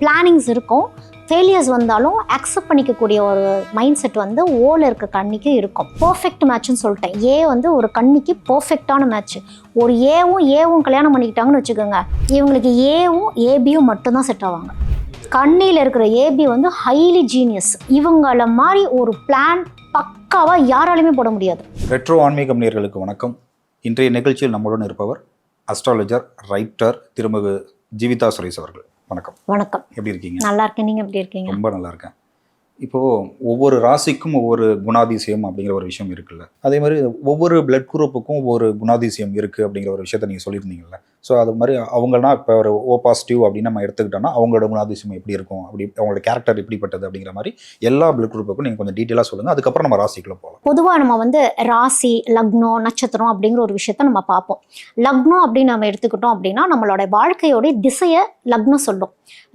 Plannings இருக்கும். Failures வந்தாலும் accept பண்ணிக்கக்கூடிய ஒரு மைண்ட் செட் வந்து ஓல இருக்க கண்ணிக்கு இருக்கும். பர்ஃபெக்ட் மேட்ச்னு சொல்லிட்டேன். ஏ வந்து ஒரு கண்ணிக்கு பர்ஃபெக்டான மேட்ச் ஒரு ஏவும் ஏவும் கல்யாணம் பண்ணிக்கிட்டாங்கன்னு வச்சுக்கோங்க. இவங்களுக்கு ஏவும் ஏபியும் மட்டும்தான் செட் ஆவாங்க. கண்ணியில் இருக்கிற ஏபி வந்து ஹைலி ஜீனியஸ் இவங்கள மாதிரி ஒரு பிளான் பக்காவாக யாராலையுமே போட முடியாது. ரெட்ரோ ஆன்மீக நேர்களுக்கு வணக்கம். இன்றைய நிகழ்ச்சியில் நம்முடன் இருப்பவர் அஸ்ட்ராலஜர் ரைட்டர் திருமகு ஜீவிதா சுரேஷ் அவர்கள். வணக்கம். வணக்கம். எப்படி இருக்கீங்க? நல்லா இருக்கேன் நீங்கள் எப்படி இருக்கீங்க? ரொம்ப நல்லா இருக்கேன் இப்போ ஒவ்வொரு ராசிக்கும் ஒவ்வொரு குணாதிசயம் அப்படிங்கிற ஒரு விஷயம் இருக்குல்ல. அதே மாதிரி ஒவ்வொரு பிளட் குரூப்புக்கும் ஒவ்வொரு குணாதிசயம் இருக்கு அப்படிங்கிற ஒரு விஷயத்த நீங்க சொல்லியிருந்தீங்கல்ல. ஸோ அது மாதிரி அவங்கன்னா இப்போ ஒரு ஓ பாசிட்டிவ் அப்படின்னு நம்ம எடுத்துக்கிட்டோம்னா அவங்களோட குணாதிசயம் எப்படி இருக்கும்? அப்படி அவங்களோட கேரக்டர் எப்படிப்பட்டது அப்படிங்கிற மாதிரி எல்லா பிளட் குரூப்புக்கும் நீங்கள் கொஞ்சம் டீட்டெயிலாக சொல்லுங்கள் அதுக்கப்புறம் நம்ம ராசிக்குள்ளே போகலாம் பொதுவாக நம்ம வந்து ராசி லக்னம் நட்சத்திரம் அப்படிங்கிற ஒரு விஷயத்த நம்ம பார்ப்போம். லக்னம் அப்படின்னு நம்ம எடுத்துக்கிட்டோம் அப்படின்னா நம்மளோட வாழ்க்கையோடைய திசையை லக்னம் சொல்லும்.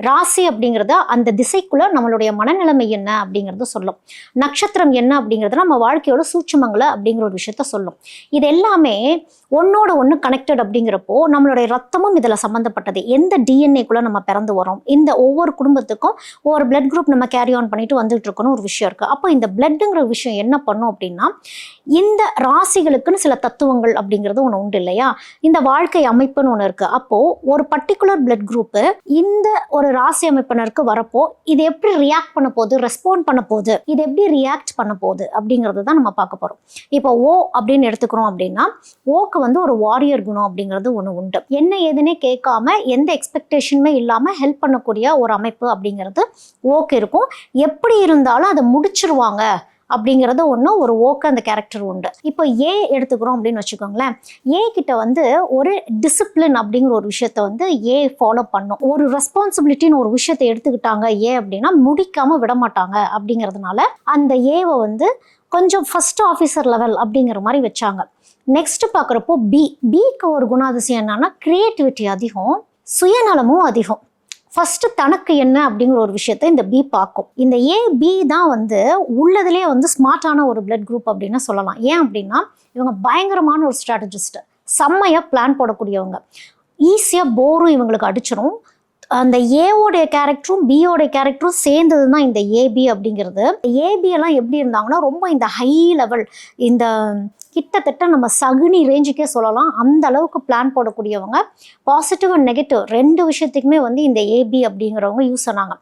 ராசி அப்படிங்கிறத அந்த திசைக்குள்ளே நம்மளுடைய மனநிலைமை என்ன அப்படிங்கிறத சொல்லும். நட்சத்திரம் என்ன அப்படிங்கிறது நம்ம வாழ்க்கையோட சூட்சுமங்களை அப்படிங்கிற ஒரு விஷயத்த சொல்லும். இது எல்லாமே ஒன்னோட ஒன்று கனெக்டட் அப்படிங்கிறப்போ நம்மளுடைய ரத்தமும் இதில் சம்மந்தப்பட்டது எந்த டிஎன்ஏக்குள்ளே நம்ம பிறந்து வரோம் இந்த ஒவ்வொரு குடும்பத்துக்கும் ஒவ்வொரு பிளட் குரூப் நம்ம கேரி ஆன் பண்ணிட்டு வந்துட்டு இருக்கணும் ஒரு விஷயம் இருக்குது அப்போ இந்த பிளட்டுங்கிற விஷயம் என்ன பண்ணும் அப்படின்னா இந்த ராசிகளுக்குன்னு சில தத்துவங்கள் அப்படிங்கிறது ஒன்று உண்டு இல்லையா? இந்த வாழ்க்கை அமைப்புன்னு ஒன்று இருக்குது அப்போது ஒரு பர்டிகுலர் பிளட் குரூப்பு இந்த ஒரு ராசி அமைப்பினருக்கு வரப்போ இது எப்படி ரியாக்ட் பண்ண போகுது ரெஸ்பாண்ட் பண்ண போகுது இது எப்படி ரியாக்ட் பண்ண போகுது அப்படிங்கிறது தான் நம்ம பார்க்க போகிறோம் இப்போ ஓ அப்படின்னு எடுத்துக்கிறோம் அப்படின்னா ஓக்கு வந்து ஒரு வாரியர் குணம் அப்படிங்கிறது ஒன்று உண்டு. என்ன ஏதுன்னே கேட்காம எந்த எக்ஸ்பெக்டேஷனுமே இல்லாமல் ஹெல்ப் பண்ணக்கூடிய ஒரு அமைப்பு அப்படிங்கிறது ஓகே இருக்கும். எப்படி இருந்தாலும் அதை முடிச்சிருவாங்க அப்படிங்கிறது ஒன்று ஒரு ஓக்க அந்த கேரக்டர் உண்டு. இப்போ ஏ எடுத்துக்கிறோம் அப்படின்னு வச்சுக்கோங்களேன். ஏ கிட்ட வந்து ஒரு டிசிப்ளின் அப்படிங்கிற ஒரு விஷயத்த வந்து ஏ ஃபாலோ பண்ணும். ஒரு ரெஸ்பான்சிபிலிட்டின்னு ஒரு விஷயத்தை எடுத்துக்கிட்டாங்க ஏ அப்படின்னா முடிக்காமல் விட மாட்டாங்க அப்படிங்கிறதுனால அந்த ஏவை வந்து கொஞ்சம் ஃபர்ஸ்ட் ஆஃபீஸர் லெவல் அப்படிங்கிற மாதிரி வச்சாங்க. நெக்ஸ்ட் பார்க்குறப்போ பி பிக்கு ஒரு குணாதிசயம் என்னன்னா கிரியேட்டிவிட்டி அதிகம் சுயநலமும் அதிகம். ஃபர்ஸ்ட் தனக்கு என்ன அப்படிங்கிற ஒரு விஷயத்த இந்த பி பார்க்கும். இந்த ஏ பி தான் வந்து உள்ளதுலேயே வந்து ஸ்மார்ட்டான ஒரு பிளட் குரூப் அப்படின்னு சொல்லலாம். ஏன் அப்படின்னா இவங்க பயங்கரமான ஒரு ஸ்ட்ராட்டஜிஸ்ட் செம்மையாக பிளான் போடக்கூடியவங்க. ஈஸியாக போரும் இவங்களுக்கு அடிச்சிடும் அந்த ஏவோடைய கேரக்டரும் பியோடைய கேரக்டரும் சேர்ந்தது தான் இந்த ஏபி அப்படிங்கிறது. ஏபி எல்லாம் எப்படி இருந்தாங்கன்னா ரொம்ப இந்த ஹை லெவல் இந்த கிட்டத்தட்ட நம்ம சகுனி ரேஞ்சுக்கே சொல்லலாம். அந்த அளவுக்கு பிளான் போடக்கூடியவங்க. பாசிட்டிவ் அண்ட் நெகட்டிவ் ரெண்டு விஷயத்துக்குமே வந்து இந்த ஏபி அப்படிங்கிறவங்க யூஸ் பண்ணாங்க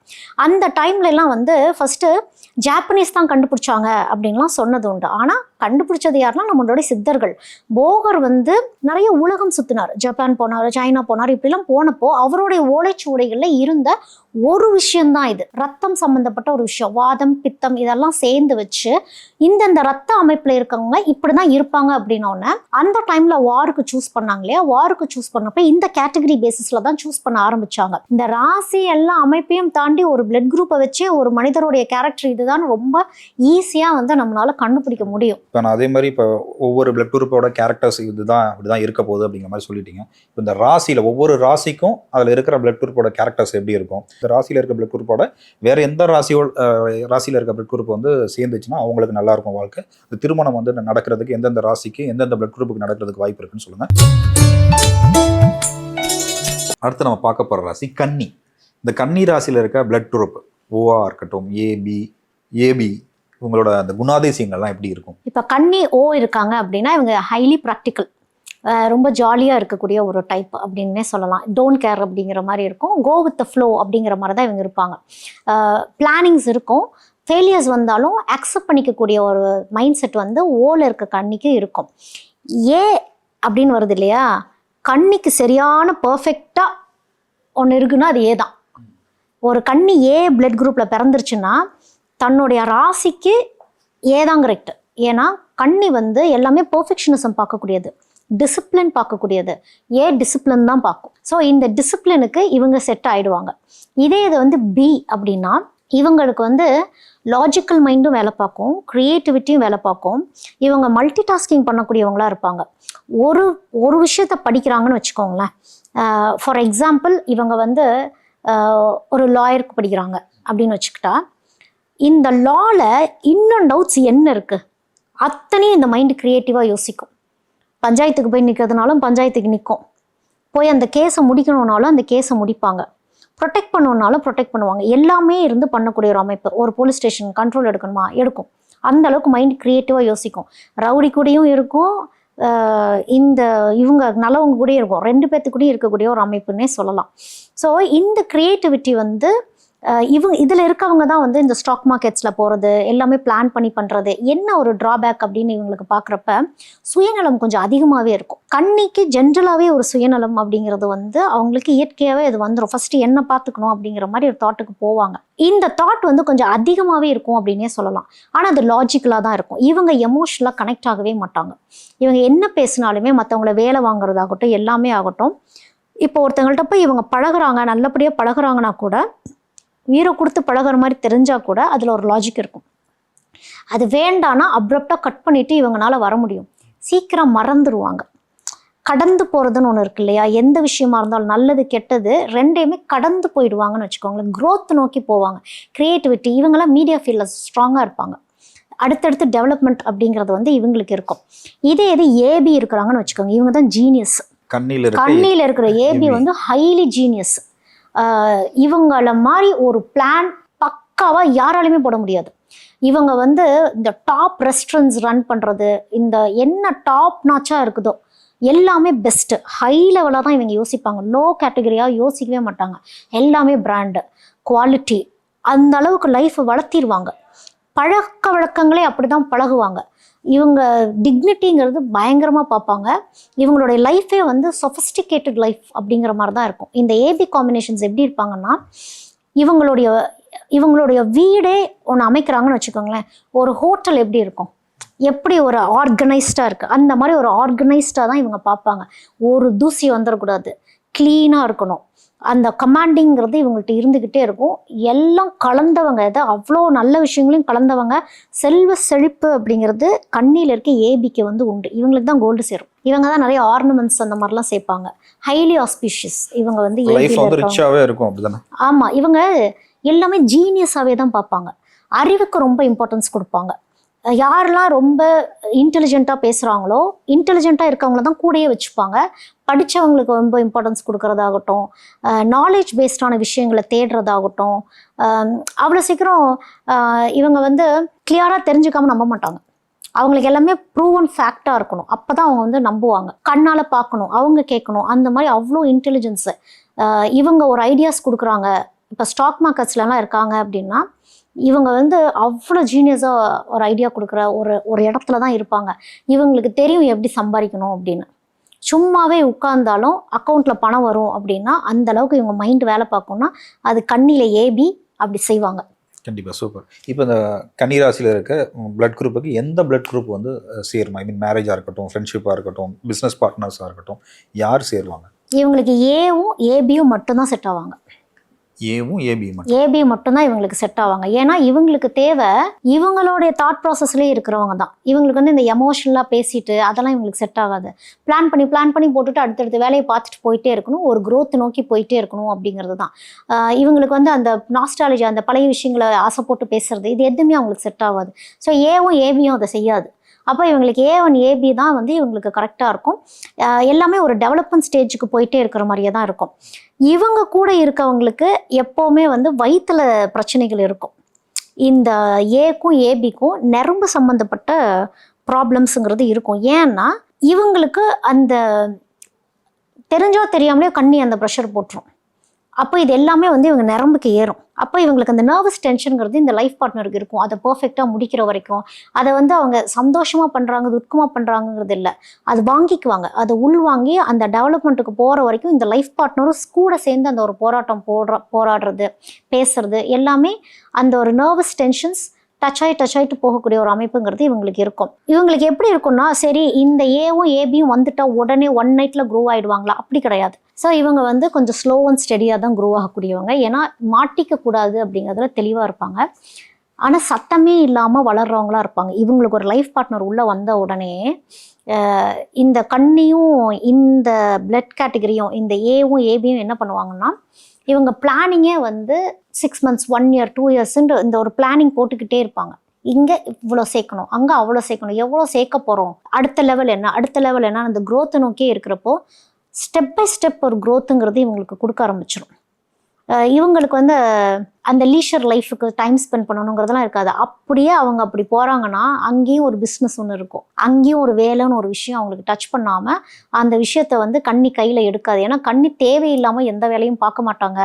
அந்த டைம்லலாம் வந்து ஃபஸ்ட்டு ஜாப்பனீஸ் தான் கண்டுபிடிச்சாங்க அப்படின்லாம் சொன்னது உண்டு. ஆனால் கண்டுபிடிச்சது யாருன்னா நம்மளுடைய சித்தர்கள். போகர் வந்து நிறைய உலகம் சுத்தினார். ஜப்பான் போனார் சைனா போனார் இப்படிலாம் போனப்போ அவருடைய ஓலைச்சுவடைகளில் இருந்த ஒரு விஷயம்தான் இது. ரத்தம் சம்பந்தப்பட்ட ஒரு விஷயம். வாதம் பித்தம் இதெல்லாம் சேர்ந்து வச்சு இந்தந்த ரத்த அமைப்பில் இருக்கவங்க இப்படி தான் இருப்பாங்க அப்படின்னோடனே அந்த டைம்ல வாருக்கு சூஸ் பண்ணாங்க இல்லையா? வாருக்கு சூஸ் பண்ணப்ப இந்த கேட்டகரி பேசிஸ்ல தான் சூஸ் பண்ண ஆரம்பிச்சாங்க. இந்த ராசி எல்லா அமைப்பையும் தாண்டி ஒரு பிளட் குரூப்பை வச்சு ஒரு மனிதருடைய கேரக்டர் இதுதான் ரொம்ப ஈஸியாக வந்து நம்மளால கண்டுபிடிக்க முடியும். இப்போ நான் அதே மாதிரி இப்போ ஒவ்வொரு பிளட் குரூப்போட கேரக்டர்ஸ் இதுதான் இப்படிதான் இருக்க போகுது அப்படிங்கிற மாதிரி சொல்லிட்டீங்க. இப்போ இந்த ராசியில் ஒவ்வொரு ராசிக்கும் அதில் இருக்கிற பிளட் குரூப்போட கேரக்டர்ஸ் எப்படி இருக்கும்? இந்த ராசியில் இருக்க பிளட் குரூப்போட வேறு எந்த ராசியோ ராசியில் இருக்க பிளட் குரூப் வந்து சேர்ந்துச்சுன்னா அவங்களுக்கு நல்லாயிருக்கும் வாழ்க்கை. இந்த திருமணம் வந்து நடக்கிறதுக்கு எந்தெந்த ராசிக்கு எந்தெந்த பிளட் குரூப்புக்கு நடக்கிறதுக்கு வாய்ப்பு இருக்குன்னு சொல்லுங்கள் அடுத்து நம்ம பார்க்க போகிற ராசி கன்னி. இந்த கன்னி ராசியில் இருக்க பிளட் குரூப் ஓவா இருக்கட்டும் ஏபி ஏபி உங்களோட அந்த குணாதிசயங்கள்லாம் எப்படி இருக்கும்? இப்போ கண்ணி ஓ இருக்காங்க அப்படின்னா இவங்க ஹைலி ப்ராக்டிக்கல் ரொம்ப ஜாலியாக இருக்கக்கூடிய ஒரு டைப் அப்படின்னே சொல்லலாம். டோன்ட் கேர் அப்படிங்கிற மாதிரி இருக்கும். கோ வித் ஃப்ளோ அப்படிங்கிற மாதிரி தான் இவங்க இருப்பாங்க. பிளானிங்ஸ் இருக்கும். ஃபெயிலியர்ஸ் வந்தாலும் அக்செப்ட் பண்ணிக்கக்கூடிய ஒரு மைண்ட் செட் வந்து ஓல இருக்க கண்ணிக்கு இருக்கும். ஏ அப்படின்னு வருது இல்லையா? கண்ணிக்கு சரியான பர்ஃபெக்டாக ஒன்று இருக்குன்னா அது ஏ தான் ஒரு கண்ணி ஏ பிளட் குரூப்பில் பிறந்துருச்சுன்னா தன்னுடைய ராசிக்கு ஏதான் கரெக்ட் ஏன்னா கண்ணி வந்து எல்லாமே பர்ஃபெக்ஷனிசம் பார்க்கக்கூடியது. டிசிப்ளின் பார்க்கக்கூடியது. ஏ டிசிப்ளின் தான் பார்க்கும். ஸோ இந்த டிசிப்ளினுக்கு இவங்க செட் ஆகிடுவாங்க இதே இது வந்து பி அப்படின்னா இவங்களுக்கு வந்து லாஜிக்கல் மைண்டும் வேலை பார்க்கும். க்ரியேட்டிவிட்டியும் வேலை பார்க்கும். இவங்க மல்டி டாஸ்கிங் பண்ணக்கூடியவங்களா இருப்பாங்க. ஒரு ஒரு விஷயத்த படிக்கிறாங்கன்னு வச்சுக்கோங்களேன். ஃபார் எக்ஸாம்பிள் இவங்க வந்து ஒரு லாயருக்கு படிக்கிறாங்க அப்படின்னு வச்சுக்கிட்டா இந்த லால இன்னும் டவுட்ஸ் என்ன இருக்குது அத்தனையும் இந்த மைண்ட் க்ரியேட்டிவாக யோசிக்கும். பஞ்சாயத்துக்கு போய் நிற்கிறதுனாலும் பஞ்சாயத்துக்கு நிற்கும் போய் அந்த கேஸை முடிக்கணுன்னாலும் அந்த கேஸை முடிப்பாங்க. ப்ரொடெக்ட் பண்ணணுன்னாலும் ப்ரொடெக்ட் பண்ணுவாங்க. எல்லாமே இருந்து பண்ணக்கூடிய ஒரு அமைப்பு. ஒரு போலீஸ் ஸ்டேஷன் கண்ட்ரோல் எடுக்கணுமா? எடுக்கும். அந்த அளவுக்கு மைண்ட் க்ரியேட்டிவாக யோசிக்கும். ரவுடி கூடயும் இருக்கும். இந்த இவங்க நல்லவங்க கூடயும் இருக்கும். ரெண்டு பேர்த்து கூடயும் இருக்கக்கூடிய ஒரு அமைப்புன்னே சொல்லலாம். ஸோ இந்த க்ரியேட்டிவிட்டி வந்து இவங்க இதில் இருக்கவங்க தான் வந்து இந்த ஸ்டாக் மார்க்கெட்ஸில் போகிறது எல்லாமே பிளான் பண்ணி பண்ணுறது என்ன ஒரு ட்ராபேக் அப்படின்னு இவங்களுக்கு பார்க்குறப்ப சுயநலம் கொஞ்சம் அதிகமாகவே இருக்கும். கண்ணிக்கு ஜென்ரலாகவே ஒரு சுயநலம் அப்படிங்கிறது வந்து அவங்களுக்கு இயற்கையாகவே அது வந்துடும் ஃபஸ்ட்டு என்ன பார்த்துக்கணும் அப்படிங்கிற மாதிரி ஒரு தாட்டுக்கு போவாங்க. இந்த தாட் வந்து கொஞ்சம் அதிகமாகவே இருக்கும் அப்படின்னே சொல்லலாம். ஆனால் அது லாஜிக்கலாக தான் இருக்கும். இவங்க எமோஷனலாக கனெக்ட் ஆகவே மாட்டாங்க. இவங்க என்ன பேசினாலுமே மற்றவங்கள வேலை வாங்குறதாகட்டும் எல்லாமே ஆகட்டும். இப்போ ஒருத்தங்கள்ட்ட போய் இவங்க பழகுறாங்க நல்லபடியாக பழகுறாங்கன்னா கூட உயிரை கொடுத்து பழகுற மாதிரி தெரிஞ்சா கூட அதில் ஒரு லாஜிக் இருக்கும். அது வேண்டான்னா அப்ரப்டாக கட் பண்ணிட்டு இவங்கனால வர முடியும். சீக்கிரம் மறந்துடுவாங்க கடந்து போகிறதுன்னு ஒன்று இருக்கு இல்லையா? எந்த விஷயமா இருந்தாலும் நல்லது கெட்டது ரெண்டையுமே கடந்து போயிடுவாங்கன்னு வச்சுக்கோங்களேன். growth நோக்கி போவாங்க. க்ரியேட்டிவிட்டி இவங்கெல்லாம் மீடியா ஃபீல்டில் ஸ்ட்ராங்காக இருப்பாங்க. அடுத்தடுத்து டெவலப்மெண்ட் அப்படிங்கிறது வந்து இவங்களுக்கு இருக்கும். இதே இது ஏபி இருக்கிறாங்கன்னு வச்சுக்கோங்க. இவங்க தான் ஜீனியஸ் இருக்க கண்ணியில் இருக்கிற ஏபி. வந்து ஹைலி ஜீனியஸ் இவங்கள மாதிரி ஒரு பிளான் பக்காவாக யாராலையுமே போட முடியாது. இவங்க வந்து இந்த டாப் ரெஸ்டாரண்ட்ஸ் ரன் பண்ணுறது இந்த என்ன டாப் நாச்சாக இருக்குதோ எல்லாமே பெஸ்ட்டு ஹை லெவலாக தான் இவங்க யோசிப்பாங்க. லோ கேட்டகரியாக யோசிக்கவே மாட்டாங்க. எல்லாமே பிராண்டு குவாலிட்டி அந்த அளவுக்கு லைஃப் வளர்த்திடுவாங்க பழக்க வழக்கங்களே அப்படி தான் பழகுவாங்க. இவங்க டிக்னிட்டிங்கிறது பயங்கரமாக பார்ப்பாங்க. இவங்களுடைய லைஃபே வந்து சொஃபிஸ்டிகேட்டட் லைஃப் அப்படிங்கிற மாதிரி தான் இருக்கும். இந்த ஏபி காம்பினேஷன்ஸ் எப்படி இருப்பாங்கன்னா இவங்களுடைய இவங்களுடைய வீடே ஒன்று அமைக்கிறாங்கன்னு வச்சுக்கோங்களேன். ஒரு ஹோட்டல் எப்படி இருக்கும்? எப்படி ஒரு ஆர்கனைஸ்டாக இருக்குது அந்த மாதிரி ஒரு ஆர்கனைஸ்டாக தான் இவங்க பார்ப்பாங்க. ஒரு தூசி வந்துடக்கூடாது. க்ளீனாக இருக்கணும். அந்த கமாண்டிங்கிறது இவங்கள்ட்ட இருந்துக்கிட்டே இருக்கும். எல்லாம் கலந்தவங்க இதை அவ்வளோ நல்ல விஷயங்களையும் கலந்தவங்க செல்வ செழிப்பு அப்படிங்கிறது கண்ணியில் இருக்க ஏபிக்கு வந்து உண்டு. இவங்களுக்கு தான் கோல்டு சேரும். இவங்க தான் நிறைய ஆர்னமெண்ட்ஸ் அந்த மாதிரிலாம் சேர்ப்பாங்க ஹைலி ஆஸ்பிஷியஸ் இவங்க வந்து இருக்கும் அப்படிதானே? ஆமா. இவங்க எல்லாமே ஜீனியஸாவே தான் பார்ப்பாங்க. அறிவுக்கு ரொம்ப இம்பார்ட்டன்ஸ் கொடுப்பாங்க. யாரெல்லாம் ரொம்ப இன்டெலிஜென்ட்டாக பேசுகிறாங்களோ இன்டெலிஜென்ட்டாக இருக்கவங்கள தான் கூடயே வச்சுப்பாங்க. படித்தவங்களுக்கு ரொம்ப இம்பார்ட்டன்ஸ் கொடுக்கறதாகட்டும் நாலேஜ் பேஸ்டான விஷயங்களை தேடுறதாகட்டும் அவ்வளோ சீக்கிரம் இவங்க வந்து கிளியராக தெரிஞ்சுக்காம நம்ப மாட்டாங்க. அவங்களுக்கு எல்லாமே ப்ரூவன் ஃபேக்டாக இருக்கணும். அப்போ தான் அவங்க வந்து நம்புவாங்க. கண்ணால் பார்க்கணும் அவங்க கேட்கணும். அந்த மாதிரி அவ்வளோ இன்டெலிஜென்ஸு இவங்க ஒரு ஐடியாஸ் கொடுக்குறாங்க. இப்போ ஸ்டாக் மார்க்கெட்ஸ்லலாம் இருக்காங்க அப்படின்னா இவங்க வந்து அவ்வளோ ஜீனியஸாக ஒரு ஐடியா கொடுக்குற ஒரு ஒரு இடத்துல தான் இருப்பாங்க. இவங்களுக்கு தெரியும் எப்படி சம்பாதிக்கணும் அப்படின்னு. சும்மாவே உட்கார்ந்தாலும் அக்கௌண்ட்டில் பணம் வரும் அப்படின்னா அந்த அளவுக்கு இவங்க மைண்ட் வேலை பார்க்கும்னா அது கண்ணியில் ஏபி அப்படி செய்வாங்க. கண்டிப்பா சூப்பர் இப்போ இந்த கன்னிராசியில் இருக்க பிளட் குரூப்புக்கு எந்த பிளட் குரூப் வந்து சேரும்? ஐ மீன் மேரேஜாக இருக்கட்டும் ஃப்ரெண்ட்ஷிப்பாக இருக்கட்டும் பிஸ்னஸ் பார்ட்னர்ஸாக இருக்கட்டும் யார் சேருவாங்க? இவங்களுக்கு ஏவும் ஏபியும் மட்டும்தான் செட் ஆவாங்க. ஏவும் ஏபி மட்டும். ஏபி மட்டும்தான் இவங்களுக்கு செட் ஆவாங்க. ஏன்னா இவங்களுக்கு தேவை இவங்களுடைய தாட் ப்ராசஸ்லேயே இருக்கிறவங்க தான். இவங்களுக்கு வந்து இந்த எமோஷனலாக பேசிட்டு அதெல்லாம் இவங்களுக்கு செட் ஆகாது. பிளான் பண்ணி பிளான் பண்ணி போட்டுட்டு அடுத்தடுத்த வேலையை பார்த்துட்டு போயிட்டே இருக்கணும். ஒரு க்ரோத் நோக்கி போயிட்டே இருக்கணும் அப்படிங்கிறது தான். இவங்களுக்கு வந்து அந்த நாஸ்டாலஜி அந்த பழைய விஷயங்களை ஆசை போட்டு பேசுறது இது எதுவுமே அவங்களுக்கு செட் ஆகாது. ஸோ ஏவும் ஏபியும் அதை செய்யாது. அப்போ இவங்களுக்கு ஏ ஒன் ஏபி தான் வந்து இவங்களுக்கு கரெக்டாக இருக்கும். எல்லாமே ஒரு டெவலப்மெண்ட் ஸ்டேஜுக்கு போயிட்டே இருக்கிற மாதிரியே தான் இருக்கும். இவங்க கூட இருக்கவங்களுக்கு எப்போவுமே வந்து வயிற்றுல பிரச்சனைகள் இருக்கும். இந்த ஏக்கும் ஏபிக்கும் நரம்பு சம்மந்தப்பட்ட ப்ராப்ளம்ஸுங்கிறது இருக்கும். ஏன்னா இவங்களுக்கு அந்த தெரிஞ்சோ தெரியாமலேயோ கண்ணி அந்த ப்ரெஷர் போட்டுரும். அப்போ இது எல்லாமே வந்து இவங்க நரம்புக்கு ஏறும். அப்போ இவங்களுக்கு அந்த நர்வஸ் டென்ஷனுங்கிறது இந்த லைஃப் பார்ட்னருக்கு இருக்கும். அதை பர்ஃபெக்டாக முடிக்கிற வரைக்கும். அதை வந்து அவங்க சந்தோஷமாக பண்ணுறாங்க துக்கமாக பண்ணுறாங்கங்கிறது இல்லை. அது வாங்கிக்குவாங்க. அதை உள்வாங்கி அந்த டெவலப்மெண்ட்டுக்கு போகிற வரைக்கும் இந்த லைஃப் பார்ட்னரும் கூட சேர்ந்து அந்த ஒரு போராட்டம் போடுற போராடுறது பேசுறது எல்லாமே அந்த ஒரு நர்வஸ் டென்ஷன்ஸ் டச் ஆகி டச் ஆகிட்டு போகக்கூடிய ஒரு அமைப்புங்கிறது இவங்களுக்கு இருக்கும். இவங்களுக்கு எப்படி இருக்கும்னா சரி இந்த ஏவும் ஏபியும் வந்துட்டா உடனே ஒன் நைட்டில் க்ரோ ஆகிடுவாங்களா அப்படி கிடையாது. ஸோ இவங்க வந்து கொஞ்சம் ஸ்லோ அண்ட் ஸ்டெடியாக தான் க்ரோ ஆகக்கூடியவங்க. ஏன்னா மாட்டிக்க கூடாது அப்படிங்கிறதுல தெளிவாக இருப்பாங்க. ஆனால் சத்தமே இல்லாமல் வளர்றவங்களா இருப்பாங்க. இவங்களுக்கு ஒரு லைஃப் பார்ட்னர் உள்ளே வந்த உடனே இந்த கண்ணியும் இந்த பிளட் கேட்டகரியும் இந்த ஏவும் ஏபியும் என்ன பண்ணுவாங்கன்னா இவங்க பிளானிங்கே வந்து six months one year two இயர்ஸ்ன்ற இந்த ஒரு பிளானிங் போட்டுக்கிட்டே இருப்பாங்க. இங்கே இவ்வளோ சேர்க்கணும் அங்கே அவ்வளோ சேர்க்கணும் எவ்வளோ சேர்க்க போகிறோம் அடுத்த லெவல் என்ன அடுத்த லெவல் என்ன அந்த குரோத்தை நோக்கியே இருக்கிறப்போ ஸ்டெப் பை ஸ்டெப் ஒரு குரோத்துங்கிறது இவங்களுக்கு கொடுக்க ஆரம்பிச்சிடும் இவங்களுக்கு வந்து அந்த லீஷர் லைஃபுக்கு டைம் ஸ்பெண்ட் பண்ணணுங்கிறதெல்லாம் இருக்காது. அப்படியே அவங்க அப்படி போகிறாங்கன்னா அங்கேயும் ஒரு பிஸ்னஸ் ஒன்று இருக்கும். அங்கேயும் ஒரு வேலைன்னு ஒரு விஷயம் அவங்களுக்கு டச் பண்ணாமல் அந்த விஷயத்த வந்து கண்ணி கையில் எடுக்காது. ஏன்னா கண்ணி தேவையில்லாமல் எந்த வேலையும் பார்க்க மாட்டாங்க.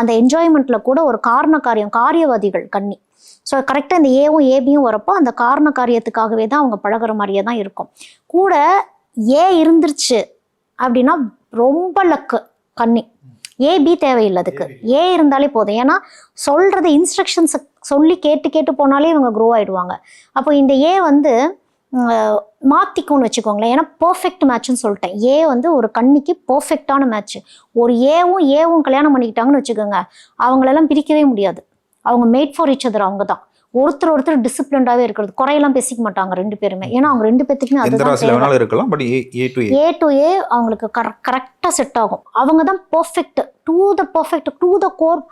அந்த என்ஜாய்மெண்ட்டில் கூட ஒரு காரண காரியம் காரியவாதிகள் கண்ணி. ஸோ கரெக்டாக இந்த ஏவும் ஏபியும் வரப்போ அந்த காரண காரியத்துக்காகவே தான் அவங்க பழகுற மாதிரியே தான் இருக்கும். கூட ஏ இருந்துருச்சு அப்படின்னா ரொம்ப லக்கு கண்ணி. ஏ பி தேவையில்லை அதுக்கு ஏ இருந்தாலே போதும். ஏன்னா சொல்றது இன்ஸ்ட்ரக்ஷன்ஸை சொல்லி கேட்டு கேட்டு போனாலே இவங்க க்ரோ ஆயிடுவாங்க. அப்போ இந்த ஏ வந்து உம், மாத்திக்கும்னு வச்சுக்கோங்களேன். ஏன்னா பர்ஃபெக்ட் மேட்ச்னு சொல்லிட்டேன். ஏ வந்து ஒரு கன்னிக்கு பர்ஃபெக்டான மேட்ச் ஒரு ஏவும் ஏவும் கல்யாணம் பண்ணிக்கிட்டாங்கன்னு வச்சுக்கோங்க. அவங்களெல்லாம் பிரிக்கவே முடியாது. அவங்க மேட் ஃபார் each other அவங்க தான். ஒருத்தர் ஒருத்தர் டிசிப்ளின்டாவே இருக்கிறது. குறையெல்லாம் பேசிக்க மாட்டாங்க ரெண்டு பேருமே. ஏன்னா அவங்க ரெண்டு பேத்துக்குமே அதுதான் இருக்கலாம் but A to A to A அவங்களுக்கு கரெக்டாக செட் ஆகும். அவங்க தான் perfect to the perfect to the core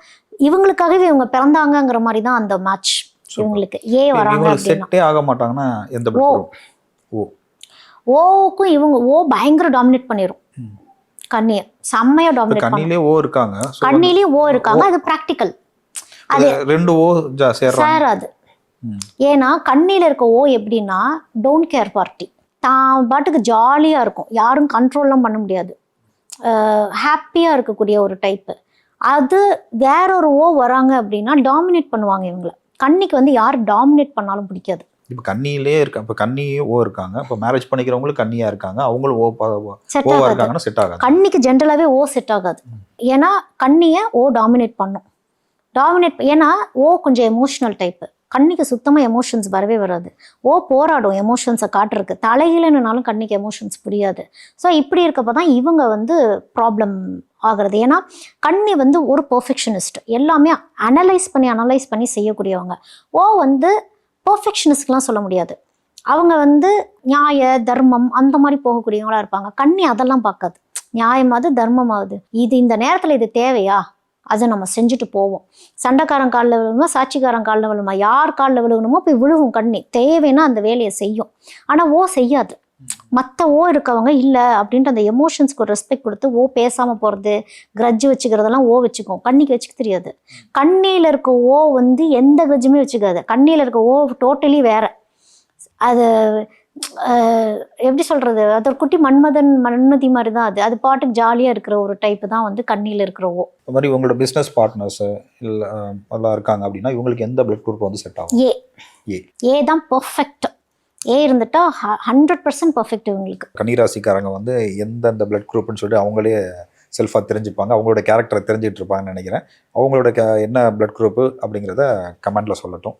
இவங்களுக்காகவே இவங்க பிறந்தாங்கங்கிற மாதிரி தான் அந்த மேட்ச் இவங்களுக்கு ஏ வராங்க செட்டே ஆக மாட்டாங்கன்னா எந்த ஓ. ஓ. ஓவுக்கும் இவங்க ஓ பயங்கர டாமினேட் பண்ணிரும். ம். கண்ணியை. செம்மையா டாமினேட் கண்ணிலே ஓ இருக்காங்க கண்ணிலேயும் ஓ இருக்காங்க. அது ப்ராக்டிக்கல் அது ரெண்டு ஓ சேராது. ஏன்னா கண்ணியில் இருக்க ஓ எப்படின்னா டோன்ட் கேர் பார்ட்டி தான் பாட்டுக்கு ஜாலியாக இருக்கும். யாரும் கண்ட்ரோல்லாம் பண்ண முடியாது. ஹாப்பியாக இருக்கக்கூடிய ஒரு டைப்பு அது வேற ஒரு ஓ வராங்க அப்படின்னா டாமினேட் பண்ணுவாங்க இவங்கள. கண்ணிக்கு வந்து யார் டாமினேட் பண்ணாலும் பிடிக்காது. இப்ப கண்ணிலே இருக்கா இப்ப கண்ணியே ஓ இருக்காங்க. இப்ப மேரேஜ் பண்ணிக்கிறவங்களும் கண்ணியா இருக்காங்க. அவங்களும் ஓ ஓ- இருக்காங்கன்னா செட் ஆகாது. கண்ணிக்கு ஜென்ரலாகவே ஓ செட் ஆகாது. ஏன்னா கண்ணியை ஓ டாமினேட் பண்ணும். டாமினேட் ஏன்னா ஓ கொஞ்சம் எமோஷ்னல் டைப்பு கண்ணிக்கு சுத்தமாக எமோஷன்ஸ் வரவே வராது. ஓ போராடும் எமோஷன்ஸை காட்டுறதுக்கு. தலையிலனாலும் கண்ணிக்கு எமோஷன்ஸ் புரியாது. ஸோ இப்படி இருக்கப்போ தான் இவங்க வந்து ப்ராப்ளம் ஆகிறது. ஏன்னா கண்ணி வந்து ஒரு பர்ஃபெக்ஷனிஸ்ட் எல்லாமே அனலைஸ் பண்ணி அனலைஸ் பண்ணி செய்யக்கூடியவங்க. ஓ வந்து பர்ஃபெக்ஷனிஸ்ட்லாம் சொல்ல முடியாது. அவங்க வந்து நியாய தர்மம் அந்த மாதிரி போகக்கூடியவங்களா இருப்பாங்க. கண்ணி அதெல்லாம் பார்க்காது. நியாயமாவது தர்மமாவது. இது இந்த நேரத்தில் இது தேவையா? அதை நம்ம செஞ்சுட்டு போவோம். சண்டைக்காரன் காலில் விழுகணுமா? சாட்சிக்காரன் காலில் விழுமா யார் காலில் விழுகணுமோ போய் விழுகும் கண்ணி. தேவைன்னா அந்த வேலையை செய்யும். ஆனால் ஓ செய்யாது. மற்ற ஓ இருக்கவங்க இல்லை அப்படின்ட்டு அந்த எமோஷன்ஸ்க்கு ஒரு ரெஸ்பெக்ட் கொடுத்து ஓ பேசாமல் போகிறது கிரட்ஜ் வச்சுக்கிறதெல்லாம் ஓ வச்சுக்கும். கண்ணிக்கு வச்சுக்க தெரியாது. கண்ணியில் இருக்க ஓ வந்து எந்த கிரட்ஜுமே வச்சுக்காது. கண்ணியில் இருக்க ஓ டோட்டலி வேற. அது எப்படி சொல்றது? அது ஒரு குட்டி மன்மதன் மன்மதி மாதிரி தான் அது. அது பாட்டுக்கு ஜாலியாக இருக்கிற ஒரு டைப்பு தான் வந்து கண்ணியில் இருக்கிற ஓ இந்த மாதிரி உங்களோட பிசினஸ் பார்ட்னர்ஸ் இல்ல எல்லாம் இருக்காங்க அப்படின்னா இவங்களுக்கு எந்த பிளட் குரூப் வந்து செட் ஆகும்? ஏ. ஏ. ஏ தான் பர்ஃபெக்ட் ஏ இருந்துட்டா ஹண்ட்ரட் பர்சன்ட் பர்ஃபெக்ட் இவங்களுக்கு. கன்னிராசிக்காரங்க வந்து எந்தெந்த பிளட் குரூப்னு சொல்லிட்டு அவங்களே செல்ஃபாக தெரிஞ்சுப்பாங்க. அவங்களோட கேரக்டரை தெரிஞ்சுட்டு இருப்பாங்கன்னு நினைக்கிறேன். அவங்களோட கே என்ன பிளட் குரூப்பு அப்படிங்கிறத கமெண்ட்ல சொல்லட்டும்.